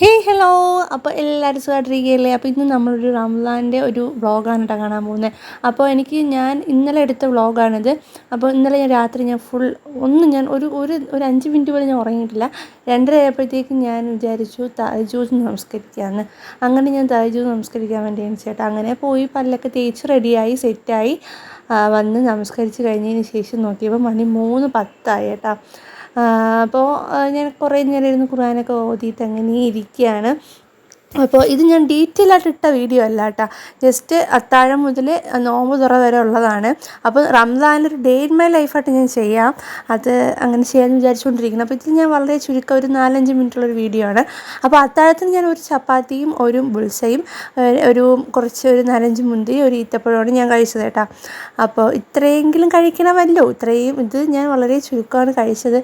ഹേ hello അപ്പോൾ എല്ലാവരും സുഖമായിട്ടിരിക്കുകയല്ലേ അപ്പോൾ ഇന്ന് നമ്മളൊരു റംസാന്റെ ഒരു വ്ളോഗാണ് കേട്ടോ കാണാൻ പോകുന്നത്. അപ്പോൾ എനിക്ക് ഞാൻ ഇന്നലെ എടുത്ത വ്ളോഗാണിത്. അപ്പോൾ ഇന്നലെ ഞാൻ രാത്രി ഞാൻ ഫുൾ ഒന്നും ഞാൻ ഒരു ഒരു ഒരു അഞ്ച് മിനിറ്റ് പോലും ഞാൻ ഉറങ്ങിയിട്ടില്ല. രണ്ടര ആയപ്പോഴത്തേക്കും ഞാൻ വിചാരിച്ചു തായ്ജൂസ് നമസ്കരിക്കാമെന്ന് അങ്ങനെ ഞാൻ തായ്ജൂസ് നമസ്കരിക്കാൻ വേണ്ടി എണിച്ചേട്ടാ അങ്ങനെ പോയി പല്ലൊക്കെ തേച്ച് റെഡിയായി സെറ്റായി വന്ന് നമസ്കരിച്ച് കഴിഞ്ഞതിന് ശേഷം നോക്കിയപ്പോൾ മണി മൂന്ന് പത്തായി കേട്ടോ. അപ്പോൾ ഞാൻ കുറേ നേരം ഇരുന്ന് ഖുർആനൊക്കെ ഓതിയിട്ട് അങ്ങനെ ഇരിക്കുകയാണ് അപ്പോൾ ഇത് ഞാൻ ഡീറ്റെയിൽ ആയിട്ട് ഇട്ട വീഡിയോ അല്ല കേട്ടോ. ജസ്റ്റ് അത്താഴം മുതൽ നോമ്പ് തുറ വരെ ഉള്ളതാണ്. അപ്പോൾ റംസാനൊരു ഡേ ഇൻ മൈ ലൈഫായിട്ട് ഞാൻ ചെയ്യാം. അത് അങ്ങനെ ചെയ്യാമെന്ന് വിചാരിച്ചുകൊണ്ടിരിക്കുന്നത് അപ്പോൾ ഇതിൽ ഞാൻ വളരെ ചുരുക്കം ഒരു നാലഞ്ച് മിനിറ്റുള്ളൊരു വീഡിയോ ആണ്. അപ്പോൾ അത്താഴത്തിന് ഞാൻ ഒരു ചപ്പാത്തിയും ഒരു ബുൾസയും ഒരു കുറച്ച് ഒരു നാലഞ്ച് മുന്തി ഒരു ഈത്തപ്പഴമാണ് ഞാൻ കഴിച്ചത് കേട്ടോ. അപ്പോൾ ഇത്രയെങ്കിലും കഴിക്കണമല്ലോ. ഇത്രയും ഇത് ഞാൻ വളരെ ചുരുക്കമാണ് കഴിച്ചത്.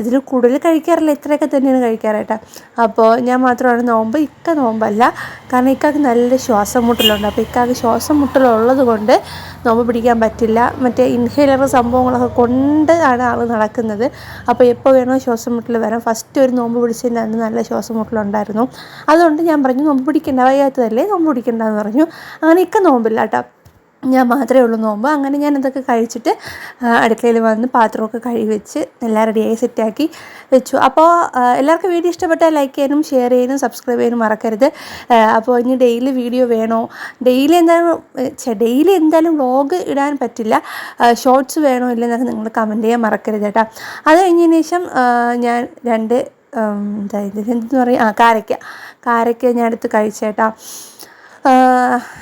ഇതിൽ കൂടുതൽ കഴിക്കാറില്ല. ഇത്രയൊക്കെ തന്നെയാണ് കഴിക്കാറായിട്ട് അപ്പോൾ ഞാൻ മാത്രമാണ് നോമ്പ്. ഇക്ക നോമ്പല്ല. കാരണം ഇക്കാക്ക് നല്ല ശ്വാസം മുട്ടലുണ്ട് അപ്പോൾ ഇക്കാക്ക് ശ്വാസം മുട്ടലുള്ളത് കൊണ്ട് നോമ്പ് പിടിക്കാൻ പറ്റില്ല. മറ്റേ ഇൻഹേലർ സംഭവങ്ങളൊക്കെ കൊണ്ട് ആണ് ആൾ നടക്കുന്നത്. അപ്പോൾ എപ്പോൾ വേണോ ശ്വാസം മുട്ടൽ വരാം. ഫസ്റ്റ് ഒരു നോമ്പ് പിടിച്ചതിന്റെ അന്ന് നല്ല ശ്വാസം മുട്ടലുണ്ടായിരുന്നു അതുകൊണ്ട് ഞാൻ പറഞ്ഞു നോമ്പ് പിടിക്കേണ്ട. വയ്യാത്തതല്ലേ? നോമ്പ് പിടിക്കേണ്ടെന്ന് പറഞ്ഞു. അങ്ങനെ ഇക്ക നോമ്പില്ല കേട്ടോ. ഞാൻ മാത്രമേ ഉള്ളൂ നോമ്പ്. അങ്ങനെ ഞാൻ ഇതൊക്കെ കഴിച്ചിട്ട് അടുക്കളയിൽ വന്ന് പാത്രമൊക്കെ കഴുകി വെച്ച് എല്ലാം റെഡിയായി സെറ്റാക്കി വെച്ചു. അപ്പോൾ എല്ലാവർക്കും വീഡിയോ ഇഷ്ടപ്പെട്ടാൽ ലൈക്ക് ചെയ്യാനും ഷെയർ ചെയ്യാനും സബ്സ്ക്രൈബ് ചെയ്യാനും മറക്കരുത്. അപ്പോൾ ഇനി ഡെയിലി വീഡിയോ വേണോ? ഡെയിലി എന്തായാലും ഡെയിലി എന്തായാലും വ്ളോഗ് ഇടാൻ പറ്റില്ല. ഷോർട്സ് വേണോ ഇല്ലെന്നൊക്കെ നിങ്ങൾ കമന്റ് ചെയ്യാൻ മറക്കരുത് കേട്ടോ. അത് കഴിഞ്ഞതിന് ശേഷം ഞാൻ രണ്ട് എന്താ ഇത്? എന്തെന്ന് പറയും? ആ കാരയ്ക്ക. കാരയ്ക്ക ഞാൻ എടുത്ത് കഴിച്ചേട്ടാ.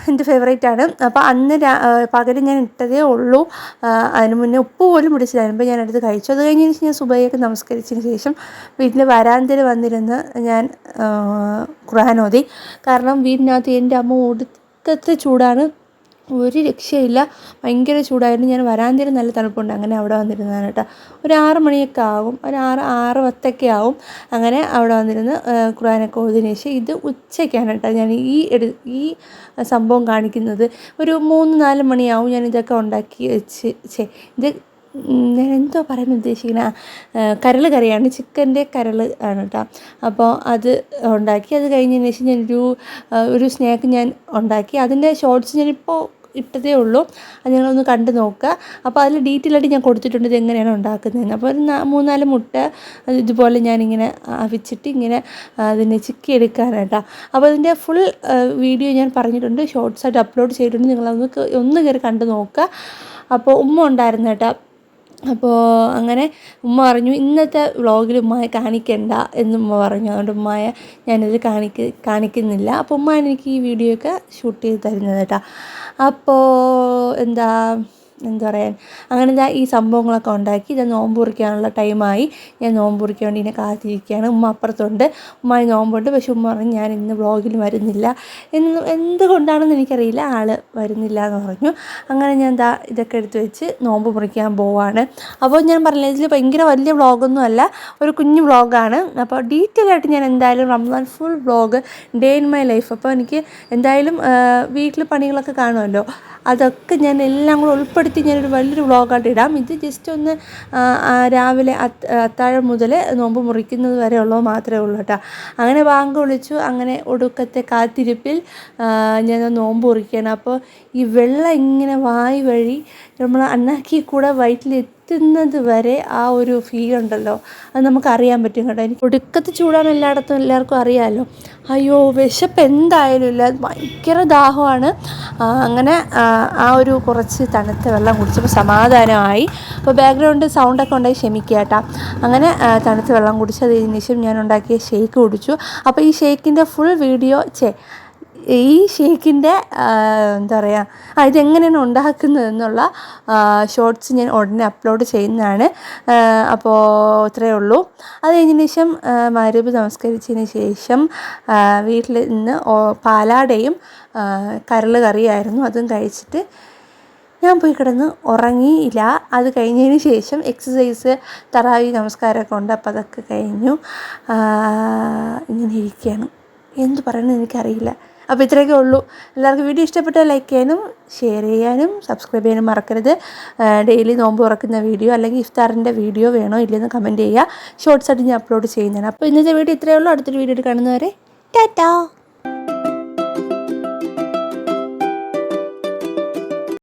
എന്റെ ഫേവറേറ്റ് ആണ്. അപ്പോൾ അന്ന് പകൽ ഞാൻ ഇട്ടതേ ഉള്ളൂ. അതിന് മുന്നേ ഉപ്പ് പോലും പിടിച്ചില്ലായിരുന്നു ഞാൻ എടുത്ത് കഴിച്ചു. അത് കഴിഞ്ഞതിന് ശേഷം ഞാൻ സുബൈയൊക്കെ നമസ്കരിച്ചതിന് ശേഷം വീട്ടിൽ വരാന്തയിൽ വന്നിരുന്ന് ഞാൻ ഖുർആൻ ഓതി. കാരണം വീടിനകത്ത് എന്റെ അമ്മ ഒടുക്കത്തെ ചൂടാണ്. ഒരു രക്ഷയില്ല. ഭയങ്കര ചൂടായിരുന്നു. ഞാൻ വരാന്തയിൽ നല്ല തണുപ്പുണ്ട്. അങ്ങനെ അവിടെ വന്നിരുന്നതാണ് കേട്ടോ. ഒരു ആറ് മണിയൊക്കെ ആകും. ഒരു ആറ് ആറ് പത്തൊക്കെ ആവും. അങ്ങനെ അവിടെ വന്നിരുന്ന് ഖുറാനൊക്കെ ഓതിന് ശേഷം ഇത് ഉച്ചയ്ക്കാണ് കേട്ടോ ഞാൻ ഈ എടു ഈ സംഭവം കാണിക്കുന്നത്. ഒരു മൂന്ന് നാല് മണിയാവും ഞാൻ ഇതൊക്കെ ഉണ്ടാക്കി വെച്ച് ചേ ഇത് ഞാൻ എന്തോ പറയാൻ ഉദ്ദേശിക്കുന്ന കരൾ കറിയാണ്. ചിക്കന്റെ കരൾ ആണ് കേട്ടോ. അപ്പോൾ അത് ഉണ്ടാക്കി. അത് കഴിഞ്ഞതിന് ശേഷം ഞാനൊരു ഒരു സ്നാക്ക് ഞാൻ ഉണ്ടാക്കി. അതിന്റെ ഷോർട്സ് ഞാനിപ്പോൾ ഇട്ടതേ ഉള്ളൂ. അത് നിങ്ങളൊന്ന് കണ്ട് നോക്കുക. അപ്പോൾ അതിൽ ഡീറ്റെയിൽ ആയിട്ട് ഞാൻ കൊടുത്തിട്ടുണ്ട് ഇത് എങ്ങനെയാണ് ഉണ്ടാക്കുന്നതെന്ന്. അപ്പോൾ ഒരു മൂന്നാൽ മുട്ട ഇതുപോലെ ഞാനിങ്ങനെ അവിച്ചിട്ട് ഇങ്ങനെ അതിനെ ചിക്കി എടുക്കാനായിട്ടാണ് അപ്പോൾ അതിന്റെ ഫുൾ വീഡിയോ ഞാൻ പറഞ്ഞിട്ടുണ്ട്. ഷോർട്സ് ആയിട്ട് അപ്ലോഡ് ചെയ്തിട്ടുണ്ട്. നിങ്ങളൊന്ന് ഒന്ന് കയറി കണ്ട് നോക്കുക. അപ്പോൾ ഉമ്മ ഉണ്ടായിരുന്നു കേട്ടോ. അപ്പോൾ അങ്ങനെ ഉമ്മ പറഞ്ഞു ഇന്നത്തെ വ്ളോഗിൽ ഉമ്മയെ കാണിക്കണ്ട എന്ന് ഉമ്മ പറഞ്ഞു. അതുകൊണ്ട് ഉമ്മയെ ഞാനിത് കാണിക്ക കാണിക്കുന്നില്ല. അപ്പോൾ ഉമ്മ എനിക്ക് ഈ വീഡിയോ ഒക്കെ ഷൂട്ട് ചെയ്ത് തരുന്നത് കേട്ടോ. അപ്പോൾ എന്താ എന്താ പറയുക അങ്ങനെ ഞാൻ ഈ സംഭവങ്ങളൊക്കെ ഉണ്ടാക്കി. ഞാൻ നോമ്പ് കുറിക്കാനുള്ള ടൈമായി ഞാൻ നോമ്പ് കുറിക്കാൻ വേണ്ടി ഇങ്ങനെ കാത്തിരിക്കുകയാണ്. ഉമ്മ അപ്പുറത്തുണ്ട്. ഉമ്മ നോമ്പുണ്ട്. പക്ഷെ ഉമ്മ പറഞ്ഞു ഞാൻ ഇന്ന് വ്ളോഗിൽ വരുന്നില്ല. എന്ന് എന്തുകൊണ്ടാണെന്ന് എനിക്കറിയില്ല. ആൾ വരുന്നില്ല എന്ന് പറഞ്ഞു. അങ്ങനെ ഞാൻ എന്താ ഇതൊക്കെ എടുത്ത് വെച്ച് നോമ്പ് മുറിക്കാൻ പോവാണ്. അപ്പോൾ ഞാൻ പറഞ്ഞില്ല ഇതിൽ ഭയങ്കര വലിയ വ്ളോഗൊന്നും അല്ല. ഒരു കുഞ്ഞു വ്ളോഗാണ് അപ്പോൾ ഡീറ്റെയിൽ ആയിട്ട് ഞാൻ എന്തായാലും Ramzan full vlog day in my life അപ്പോൾ എനിക്ക് എന്തായാലും വീട്ടിൽ പണികളൊക്കെ കാണുമല്ലോ. അതൊക്കെ ഞാൻ എല്ലാം കൂടെ ഉൾപ്പെടുത്തി ഞാനൊരു വലിയൊരു വ്ളോഗായിട്ട് ഇടാം. ഇത് ജസ്റ്റ് ഒന്ന് രാവിലെ അത്താഴം മുതൽ നോമ്പ് മുറിക്കുന്നത് വരെ ഉള്ളത് മാത്രമേ ഉള്ളൂ കേട്ടോ. അങ്ങനെ ബാങ്ക് വിളിച്ചു. അങ്ങനെ ഒടുക്കത്തെ കാത്തിരിപ്പിൽ ഞാൻ നോമ്പ് മുറിക്കുകയാണ്. അപ്പോൾ ഈ വെള്ളം ഇങ്ങനെ വായി വഴി നമ്മൾ അണ്ണാക്കി കൂടെ വയറ്റിലെത്തി എത്തുന്നത് വരെ ആ ഒരു ഫീൽ ഉണ്ടല്ലോ. അത് നമുക്ക് അറിയാൻ പറ്റും കേട്ടോ. എനിക്ക് ഒടുക്കത്തെ ചൂടാണ് എല്ലായിടത്തും എല്ലാവർക്കും അറിയാമല്ലോ. അയ്യോ വിശപ്പ് എന്തായാലും ഇല്ല. ഭയങ്കര ദാഹമാണ്. അങ്ങനെ ആ ഒരു കുറച്ച് തണുത്ത വെള്ളം കുടിച്ചപ്പോൾ സമാധാനമായി. അപ്പോൾ ബാക്ക്ഗ്രൗണ്ട് സൗണ്ടൊക്കെ ഉണ്ടായി ക്ഷമിക്കുക കേട്ടോ. അങ്ങനെ തണുത്ത വെള്ളം കുടിച്ചതിന് ശേഷം ഞാൻ ഉണ്ടാക്കിയ ഷേക്ക് കുടിച്ചു. അപ്പോൾ ഈ ഷേക്കിന്റെ ഫുൾ വീഡിയോ ചേ ഈ ഷേക്കിന്റെ എന്താ പറയുക ആ ഇതെങ്ങനെയാണ് ഉണ്ടാക്കുന്നത് എന്നുള്ള ഷോർട്സ് ഞാൻ ഉടനെ അപ്ലോഡ് ചെയ്യുന്നതാണ്. അപ്പോൾ ഇത്രയേ ഉള്ളൂ. അത് കഴിഞ്ഞതിന് ശേഷം മരുവ് നമസ്കരിച്ചതിന് ശേഷം വീട്ടിൽ നിന്ന് പാലാടയും കരൾ കറിയായിരുന്നു അതും കഴിച്ചിട്ട് ഞാൻ പോയി കിടന്ന് ഉറങ്ങിയില്ല. അത് കഴിഞ്ഞതിന് ശേഷം എക്സസൈസ് തറാവി നമസ്കാരമൊക്കെ ഉണ്ട്. അപ്പോൾ അതൊക്കെ കഴിഞ്ഞു. ഇങ്ങനെ ഇരിക്കുകയാണ്. എന്ത് പറയണമെന്ന് എനിക്കറിയില്ല. അപ്പോൾ ഇത്രയൊക്കെ ഉള്ളൂ. എല്ലാവർക്കും വീഡിയോ ഇഷ്ടപ്പെട്ടാൽ ലൈക്ക് ചെയ്യാനും ഷെയർ ചെയ്യാനും സബ്സ്ക്രൈബ് ചെയ്യാനും മറക്കരുത്. ഡെയിലി നോമ്പ് തുറക്കുന്ന വീഡിയോ അല്ലെങ്കിൽ ഇഫ്താറിന്റെ വീഡിയോ വേണോ ഇല്ലെന്ന് കമന്റ് ചെയ്യുക. ഷോർട്സ് ആയിട്ട് ഞാൻ അപ്ലോഡ് ചെയ്യുന്നതാണ്. അപ്പോൾ ഇന്നത്തെ വീഡിയോ ഇത്രയേ ഉള്ളൂ. അടുത്തൊരു വീഡിയോ കാണുന്നവരെ ടാറ്റാ!